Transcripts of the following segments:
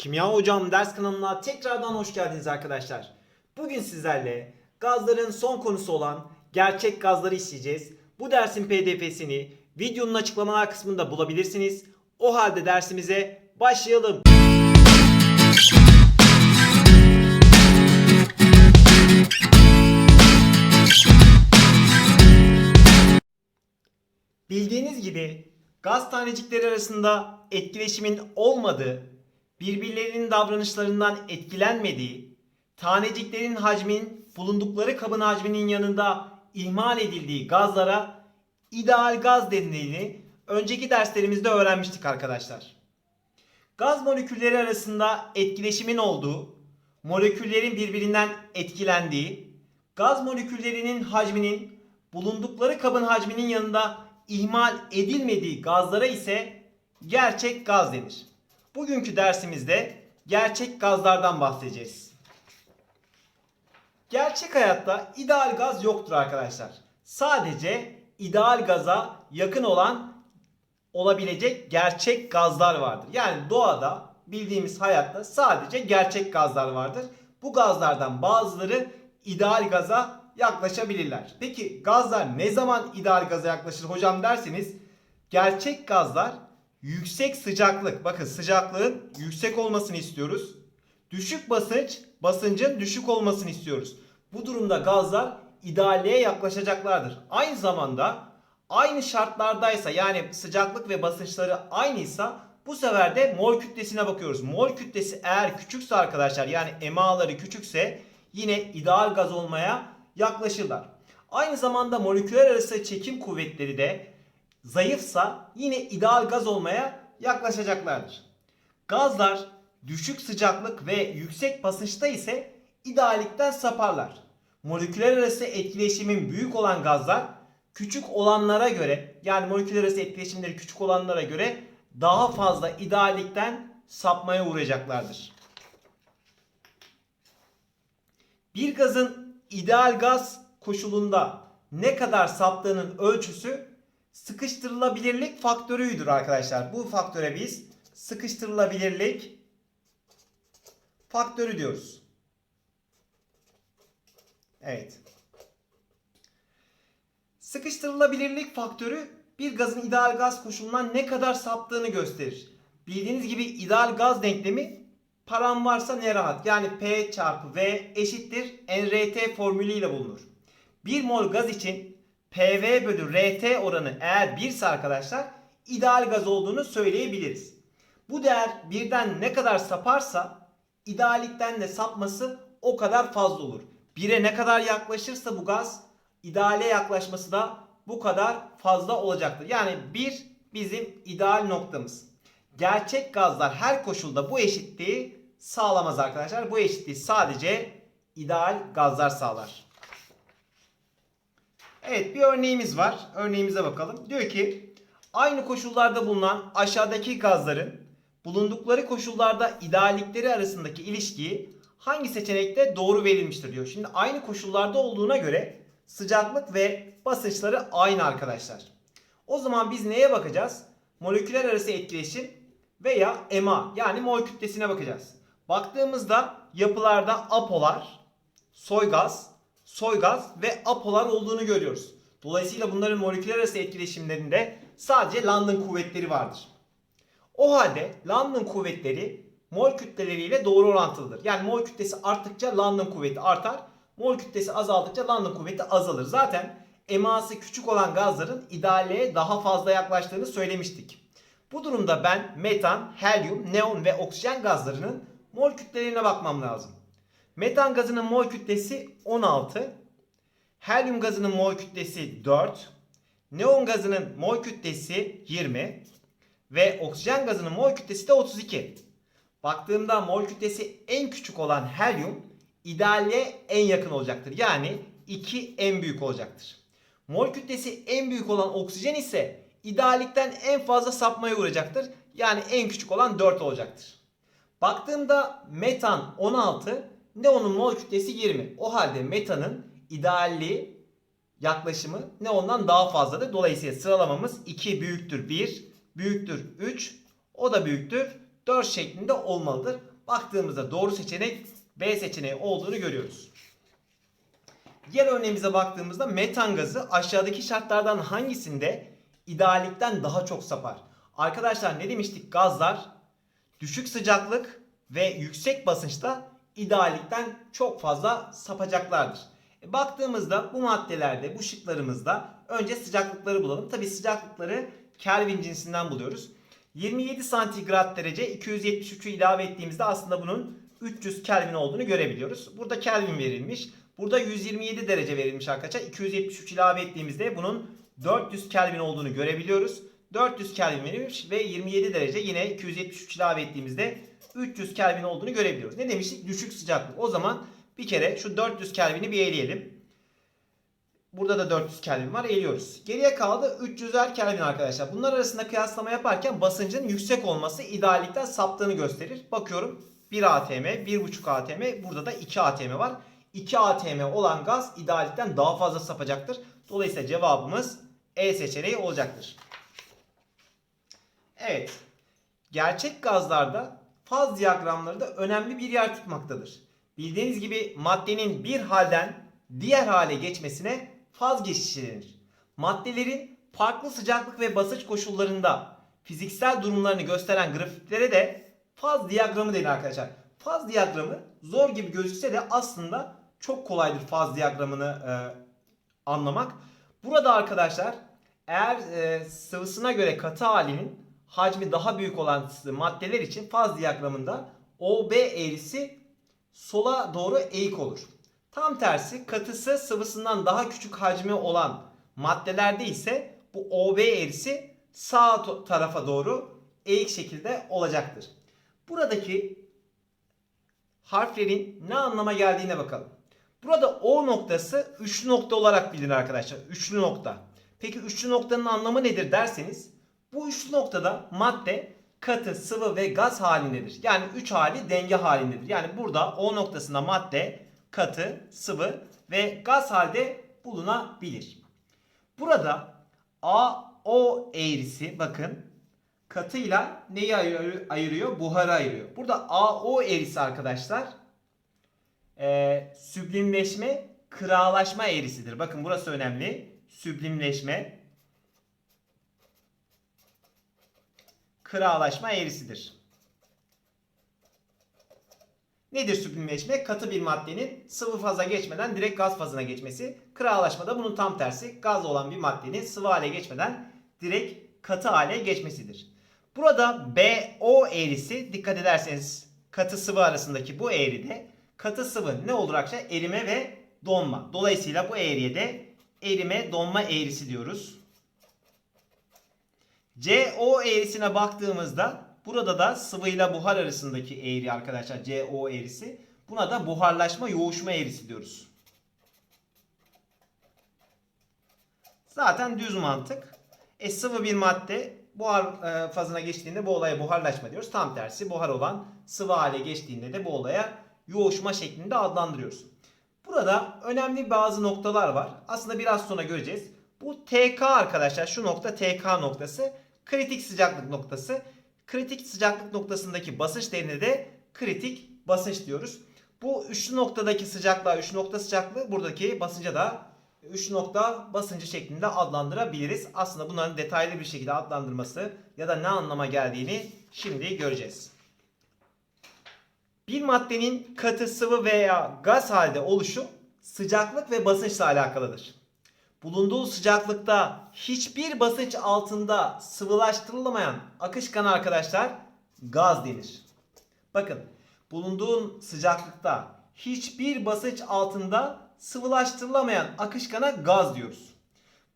Kimya Hocam ders kanalına tekrardan hoş geldiniz arkadaşlar. Bugün sizlerle gazların son konusu olan gerçek gazları işleyeceğiz. Bu dersin pdf'sini videonun açıklamalar kısmında bulabilirsiniz. O halde dersimize başlayalım. Bildiğiniz gibi gaz tanecikleri arasında etkileşimin olmadığı, birbirlerinin davranışlarından etkilenmediği, taneciklerin hacminin bulundukları kabın hacminin yanında ihmal edildiği gazlara ideal gaz denildiğini önceki derslerimizde öğrenmiştik arkadaşlar. Gaz molekülleri arasında etkileşimin olduğu, moleküllerin birbirinden etkilendiği, gaz moleküllerinin hacminin bulundukları kabın hacminin yanında ihmal edilmediği gazlara ise gerçek gaz denir. Bugünkü dersimizde gerçek gazlardan bahsedeceğiz. Gerçek hayatta ideal gaz yoktur arkadaşlar. Sadece ideal gaza yakın olan olabilecek gerçek gazlar vardır. Yani doğada bildiğimiz hayatta sadece gerçek gazlar vardır. Bu gazlardan bazıları ideal gaza yaklaşabilirler. Peki gazlar ne zaman ideal gaza yaklaşır hocam derseniz gerçek gazlar yüksek sıcaklık bakın sıcaklığın yüksek olmasını istiyoruz. Düşük basınç basıncın düşük olmasını istiyoruz. Bu durumda gazlar idealliğe yaklaşacaklardır. Aynı zamanda aynı şartlardaysa yani sıcaklık ve basınçları aynıysa bu sefer de mol kütlesine bakıyoruz. Mol kütlesi eğer küçükse arkadaşlar yani emaları küçükse yine ideal gaz olmaya yaklaşırlar. Aynı zamanda moleküler arası çekim kuvvetleri de zayıfsa yine ideal gaz olmaya yaklaşacaklardır. Gazlar düşük sıcaklık ve yüksek basınçta ise ideallikten saparlar. Moleküler arası etkileşimin büyük olan gazlar küçük olanlara göre yani moleküler arası etkileşimleri küçük olanlara göre daha fazla ideallikten sapmaya uğrayacaklardır. Bir gazın ideal gaz koşulunda ne kadar saptığının ölçüsü sıkıştırılabilirlik faktörüydür arkadaşlar. Bu faktöre biz sıkıştırılabilirlik faktörü diyoruz. Evet. Sıkıştırılabilirlik faktörü bir gazın ideal gaz koşulundan ne kadar saptığını gösterir. Bildiğiniz gibi ideal gaz denklemi param varsa ne rahat. Yani P çarpı V eşittir NRT formülüyle bulunur. 1 mol gaz için PV bölü RT oranı eğer 1 ise arkadaşlar ideal gaz olduğunu söyleyebiliriz. Bu değer birden ne kadar saparsa idealikten de sapması o kadar fazla olur. 1'e ne kadar yaklaşırsa bu gaz ideale yaklaşması da bu kadar fazla olacaktır. Yani 1 bizim ideal noktamız. Gerçek gazlar her koşulda bu eşitliği sağlamaz arkadaşlar. Bu eşitliği sadece ideal gazlar sağlar. Evet bir örneğimiz var. Örneğimize bakalım. Diyor ki aynı koşullarda bulunan aşağıdaki gazların bulundukları koşullarda ideallikleri arasındaki ilişkiyi hangi seçenekte doğru verilmiştir diyor. Şimdi aynı koşullarda olduğuna göre sıcaklık ve basınçları aynı arkadaşlar. O zaman biz neye bakacağız? Moleküler arası etkileşim veya EMA yani mol kütlesine bakacağız. Baktığımızda yapılarda apolar, soy gaz, soy gaz ve apolar olduğunu görüyoruz. Dolayısıyla bunların moleküler arası etkileşimlerinde sadece London kuvvetleri vardır. O halde London kuvvetleri mol kütleleriyle doğru orantılıdır. Yani mol kütlesi arttıkça London kuvveti artar. Mol kütlesi azaldıkça London kuvveti azalır. Zaten eması küçük olan gazların idealliğe daha fazla yaklaştığını söylemiştik. Bu durumda ben metan, helyum, neon ve oksijen gazlarının mol kütlelerine bakmam lazım. Metan gazının mol kütlesi 16, helyum gazının mol kütlesi 4, neon gazının mol kütlesi 20 ve oksijen gazının mol kütlesi de 32. Baktığımda mol kütlesi en küçük olan helyum idealliğe en yakın olacaktır. Yani 2 en büyük olacaktır. Mol kütlesi en büyük olan oksijen ise ideallikten en fazla sapmaya uğrayacaktır. Yani en küçük olan 4 olacaktır. Baktığımda metan 16, neonun mol kütlesi 20. O halde metanın idealliği yaklaşımı neondan daha fazladır. Dolayısıyla sıralamamız 2 büyüktür 1, büyüktür 3, o da büyüktür 4 şeklinde olmalıdır. Baktığımızda doğru seçenek B seçeneği olduğunu görüyoruz. Diğer örneğimize baktığımızda metan gazı aşağıdaki şartlardan hangisinde idealikten daha çok sapar? Arkadaşlar ne demiştik? Gazlar düşük sıcaklık ve yüksek basınçta idealikten çok fazla sapacaklardır. E, baktığımızda bu maddelerde, bu şıklarımızda önce sıcaklıkları bulalım. Tabi sıcaklıkları Kelvin cinsinden buluyoruz. 27 santigrat derece 273'ü ilave ettiğimizde aslında bunun 300 Kelvin olduğunu görebiliyoruz. Burada Kelvin verilmiş. Burada 127 derece verilmiş arkadaşlar. 273 ilave ettiğimizde bunun 400 Kelvin olduğunu görebiliyoruz. 400 Kelvin verilmiş ve 27 derece yine 273 ilave ettiğimizde 300 Kelvin olduğunu görebiliyoruz. Ne demiştik? Düşük sıcaklık. O zaman bir kere şu 400 Kelvin'i bir eleyelim. Burada da 400 Kelvin var. Eliyoruz. Geriye kaldı 300'er Kelvin arkadaşlar. Bunlar arasında kıyaslama yaparken basıncın yüksek olması idealikten saptığını gösterir. Bakıyorum 1 atm, 1.5 atm, burada da 2 atm var. 2 atm olan gaz idealikten daha fazla sapacaktır. Dolayısıyla cevabımız E seçeneği olacaktır. Evet. Gerçek gazlarda faz diyagramları da önemli bir yer tutmaktadır. Bildiğiniz gibi maddenin bir halden diğer hale geçmesine faz geçişi denir. Maddelerin farklı sıcaklık ve basınç koşullarında fiziksel durumlarını gösteren grafiklere de faz diyagramı denir arkadaşlar. Faz diyagramı zor gibi gözükse de aslında çok kolaydır faz diyagramını e, anlamak. Burada arkadaşlar eğer e, sıvısına göre katı halinin hacmi daha büyük olan maddeler için faz diyagramında OB eğrisi sola doğru eğik olur. Tam tersi katısı sıvısından daha küçük hacmi olan maddelerde ise bu OB eğrisi sağ tarafa doğru eğik şekilde olacaktır. Buradaki harflerin ne anlama geldiğine bakalım. Burada O noktası üçlü nokta olarak bilinir arkadaşlar. Üçlü nokta. Peki üçlü noktanın anlamı nedir derseniz bu üçlü noktada madde katı, sıvı ve gaz halindedir. Yani üç hali denge halindedir. Yani burada O noktasında madde katı, sıvı ve gaz halde bulunabilir. Burada AO eğrisi bakın katıyla neyi ayırıyor? Buharı ayırıyor. Burada AO eğrisi arkadaşlar e, süblimleşme, kıralaşma eğrisidir. Bakın burası önemli. Süblimleşme, kıralaşma eğrisidir. Nedir süblimleşme? Katı bir maddenin sıvı faza geçmeden direkt gaz fazına geçmesi. Kıralaşma da bunun tam tersi. Gaz olan bir maddenin sıvı hale geçmeden direkt katı hale geçmesidir. Burada BO eğrisi dikkat ederseniz katı sıvı arasındaki bu eğride katı sıvı ne olur? Erime ve donma. Dolayısıyla bu eğriye de erime donma eğrisi diyoruz. CO eğrisine baktığımızda burada da sıvıyla buhar arasındaki eğri arkadaşlar CO eğrisi. Buna da buharlaşma yoğuşma eğrisi diyoruz. Zaten düz mantık. E sıvı bir madde buhar e, fazına geçtiğinde bu olaya buharlaşma diyoruz. Tam tersi buhar olan sıvı hale geçtiğinde de bu olaya yoğuşma şeklinde adlandırıyoruz. Burada önemli bazı noktalar var. Aslında biraz sonra göreceğiz. Bu TK arkadaşlar şu nokta TK noktası kritik sıcaklık noktası. Kritik sıcaklık noktasındaki basınç değerine de kritik basınç diyoruz. Bu üçlü noktadaki sıcaklığa, üçlü nokta sıcaklığı buradaki basınca da 3 nokta basıncı şeklinde adlandırabiliriz. Aslında bunların detaylı bir şekilde adlandırması ya da ne anlama geldiğini şimdi göreceğiz. Bir maddenin katı, sıvı veya gaz halde oluşu sıcaklık ve basınçla alakalıdır. Bulunduğu sıcaklıkta hiçbir basınç altında sıvılaştırılamayan akışkan arkadaşlar gaz denir. Bakın bulunduğun sıcaklıkta hiçbir basınç altında sıvılaştırılamayan akışkana gaz diyoruz.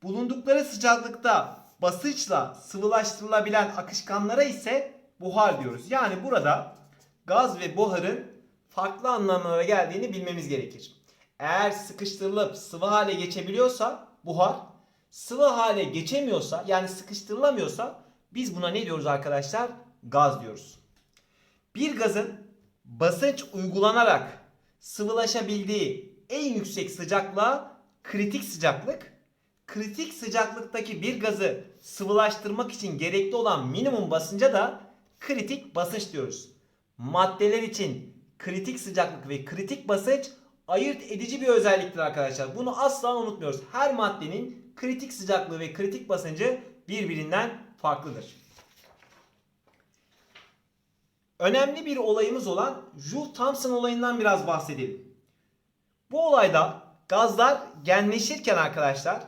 Bulundukları sıcaklıkta basınçla sıvılaştırılabilen akışkanlara ise buhar diyoruz. Yani burada gaz ve buharın farklı anlamlara geldiğini bilmemiz gerekir. Eğer sıkıştırılıp sıvı hale geçebiliyorsa buhar, sıvı hale geçemiyorsa yani sıkıştırılamıyorsa biz buna ne diyoruz arkadaşlar? Gaz diyoruz. Bir gazın basınç uygulanarak sıvılaşabildiği en yüksek sıcaklığa kritik sıcaklık, kritik sıcaklıktaki bir gazı sıvılaştırmak için gerekli olan minimum basınca da kritik basınç diyoruz. Maddeler için kritik sıcaklık ve kritik basınç ayırt edici bir özelliktir arkadaşlar. Bunu asla unutmuyoruz. Her maddenin kritik sıcaklığı ve kritik basıncı birbirinden farklıdır. Önemli bir olayımız olan Joule-Thomson olayından biraz bahsedelim. Bu olayda gazlar genleşirken arkadaşlar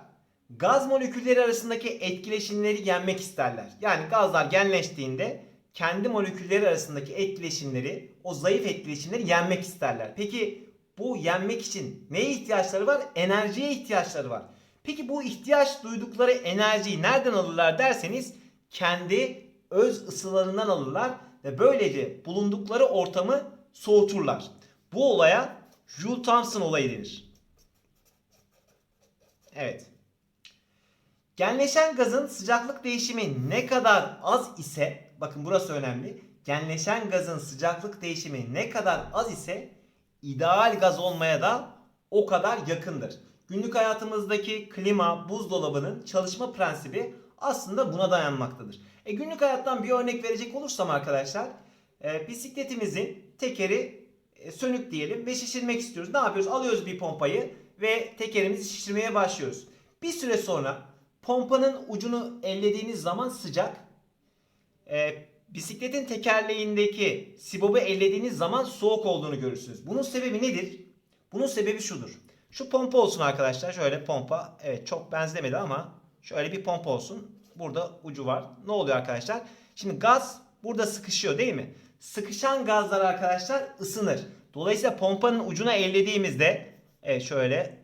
gaz molekülleri arasındaki etkileşimleri yenmek isterler. Yani gazlar genleştiğinde kendi molekülleri arasındaki etkileşimleri, o zayıf etkileşimleri yenmek isterler. Peki bu yenmek için neye ihtiyaçları var? Enerjiye ihtiyaçları var. Peki bu ihtiyaç duydukları enerjiyi nereden alırlar derseniz kendi öz ısılarından alırlar ve böylece bulundukları ortamı soğuturlar. Bu olaya Joule-Thomson olayı denir. Evet. Genleşen gazın sıcaklık değişimi ne kadar az ise, bakın burası önemli. Genleşen gazın sıcaklık değişimi ne kadar az ise ideal gaz olmaya da o kadar yakındır. Günlük hayatımızdaki klima, buzdolabının çalışma prensibi aslında buna dayanmaktadır. E günlük hayattan bir örnek verecek olursam arkadaşlar, e, bisikletimizin tekeri e, sönük diyelim ve şişirmek istiyoruz. Ne yapıyoruz? Alıyoruz bir pompayı ve tekerimizi şişirmeye başlıyoruz. Bir süre sonra pompanın ucunu ellediğiniz zaman sıcak. E, bisikletin tekerleğindeki sibobu ellediğiniz zaman soğuk olduğunu görürsünüz. Bunun sebebi nedir? Bunun sebebi şudur. Şu pompa olsun arkadaşlar. Şöyle pompa. Evet çok benzemedi ama şöyle bir pompa olsun. Burada ucu var. Ne oluyor arkadaşlar? Şimdi gaz burada sıkışıyor değil mi? Sıkışan gazlar arkadaşlar ısınır. Dolayısıyla pompanın ucuna ellediğimizde evet şöyle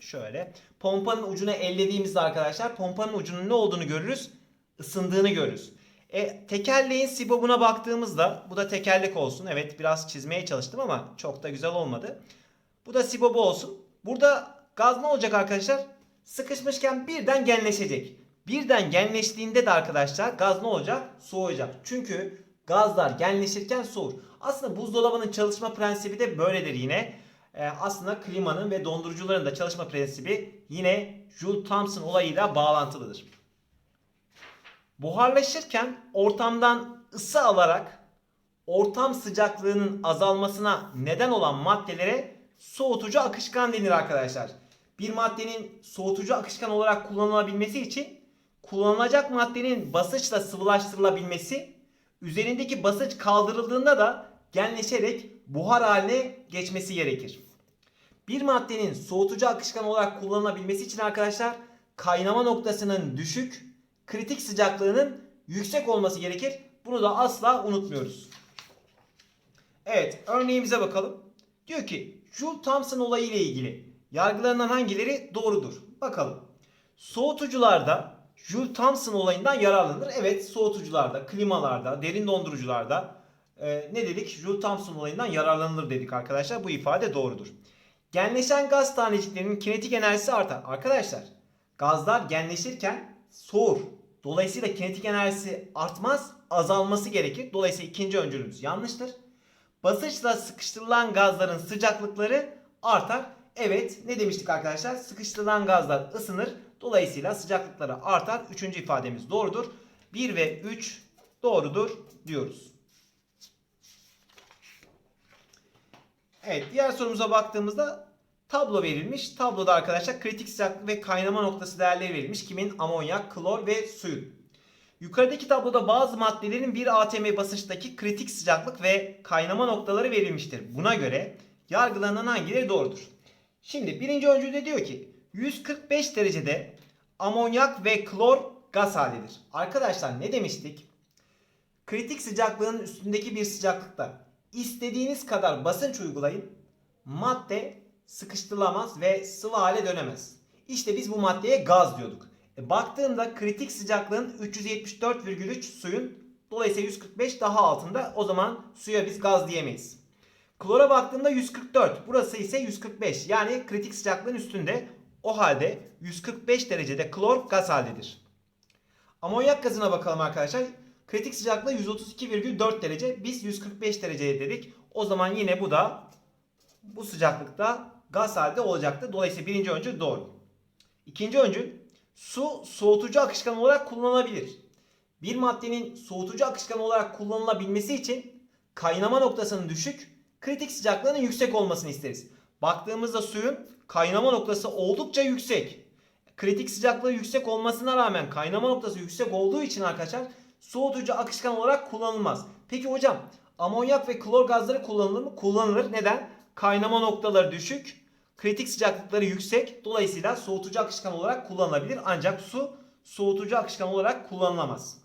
şöyle pompanın ucuna ellediğimizde arkadaşlar pompanın ucunun ne olduğunu görürüz? Isındığını görürüz. E, tekerleğin sibobuna baktığımızda bu da tekerlek olsun. Evet biraz çizmeye çalıştım ama çok da güzel olmadı. Bu da sibobu olsun. Burada gaz ne olacak arkadaşlar? Sıkışmışken birden genleşecek. Birden genleştiğinde de arkadaşlar gaz ne olacak? Soğuyacak. Çünkü gazlar genleşirken soğur. Aslında buzdolabının çalışma prensibi de böyledir yine. Ee, aslında klimanın ve dondurucuların da çalışma prensibi yine Joule-Thomson olayıyla bağlantılıdır. Buharlaşırken ortamdan ısı alarak ortam sıcaklığının azalmasına neden olan maddelere soğutucu akışkan denir arkadaşlar. Bir maddenin soğutucu akışkan olarak kullanılabilmesi için kullanılacak maddenin basınçla sıvılaştırılabilmesi, üzerindeki basınç kaldırıldığında da genleşerek buhar haline geçmesi gerekir. Bir maddenin soğutucu akışkan olarak kullanılabilmesi için arkadaşlar kaynama noktasının düşük, kritik sıcaklığının yüksek olması gerekir. Bunu da asla unutmuyoruz. Evet, örneğimize bakalım. Diyor ki Joule-Thomson olayı ile ilgili yargılanan hangileri doğrudur? Bakalım. Soğutucularda Joule-Thomson olayından yararlanır. Evet, soğutucularda, klimalarda, derin dondurucularda e, ne dedik? Joule-Thomson olayından yararlanılır dedik arkadaşlar. Bu ifade doğrudur. Genleşen gaz taneciklerinin kinetik enerjisi artar. Arkadaşlar, gazlar genleşirken soğur. Dolayısıyla kinetik enerjisi artmaz, azalması gerekir. Dolayısıyla ikinci öncülümüz yanlıştır. Basınçla sıkıştırılan gazların sıcaklıkları artar. Evet ne demiştik arkadaşlar? Sıkıştırılan gazlar ısınır. Dolayısıyla sıcaklıkları artar. Üçüncü ifademiz doğrudur. 1 ve 3 doğrudur diyoruz. Evet diğer sorumuza baktığımızda tablo verilmiş. Tabloda arkadaşlar kritik sıcaklık ve kaynama noktası değerleri verilmiş. Kimin? Amonyak, klor ve suyun. Yukarıdaki tabloda bazı maddelerin 1 atm basınçtaki kritik sıcaklık ve kaynama noktaları verilmiştir. Buna göre yargılanan hangileri doğrudur? Şimdi birinci öncülde diyor ki 145 derecede amonyak ve klor gaz halidir. Arkadaşlar ne demiştik? Kritik sıcaklığın üstündeki bir sıcaklıkta istediğiniz kadar basınç uygulayın. Madde sıkıştırılamaz ve sıvı hale dönemez. İşte biz bu maddeye gaz diyorduk. E, baktığımda kritik sıcaklığın 374,3 suyun dolayısıyla 145 daha altında o zaman suya biz gaz diyemeyiz. Klora baktığımda 144 burası ise 145 yani kritik sıcaklığın üstünde o halde 145 derecede klor gaz haldedir. Amonyak gazına bakalım arkadaşlar. Kritik sıcaklığı 132,4 derece. Biz 145 dereceye dedik. O zaman yine bu da bu sıcaklıkta gaz halde olacaktı. Dolayısıyla birinci öncül doğru. İkinci öncül su soğutucu akışkan olarak kullanılabilir. Bir maddenin soğutucu akışkan olarak kullanılabilmesi için kaynama noktasının düşük, kritik sıcaklığının yüksek olmasını isteriz. Baktığımızda suyun kaynama noktası oldukça yüksek. Kritik sıcaklığı yüksek olmasına rağmen kaynama noktası yüksek olduğu için arkadaşlar soğutucu akışkan olarak kullanılmaz. Peki hocam amonyak ve klor gazları kullanılır mı? Kullanılır. Neden? Kaynama noktaları düşük, kritik sıcaklıkları yüksek. Dolayısıyla soğutucu akışkan olarak kullanılabilir. Ancak su soğutucu akışkan olarak kullanılamaz.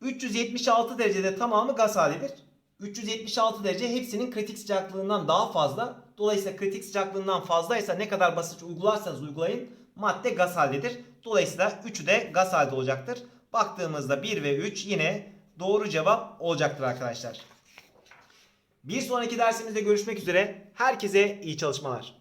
376 derecede tamamı gaz halidir. 376 derece hepsinin kritik sıcaklığından daha fazla. Dolayısıyla kritik sıcaklığından fazlaysa ne kadar basınç uygularsanız uygulayın madde gaz haldedir. Dolayısıyla 3'ü de gaz halde olacaktır. Baktığımızda 1 ve 3 yine doğru cevap olacaktır arkadaşlar. Bir sonraki dersimizde görüşmek üzere. Herkese iyi çalışmalar.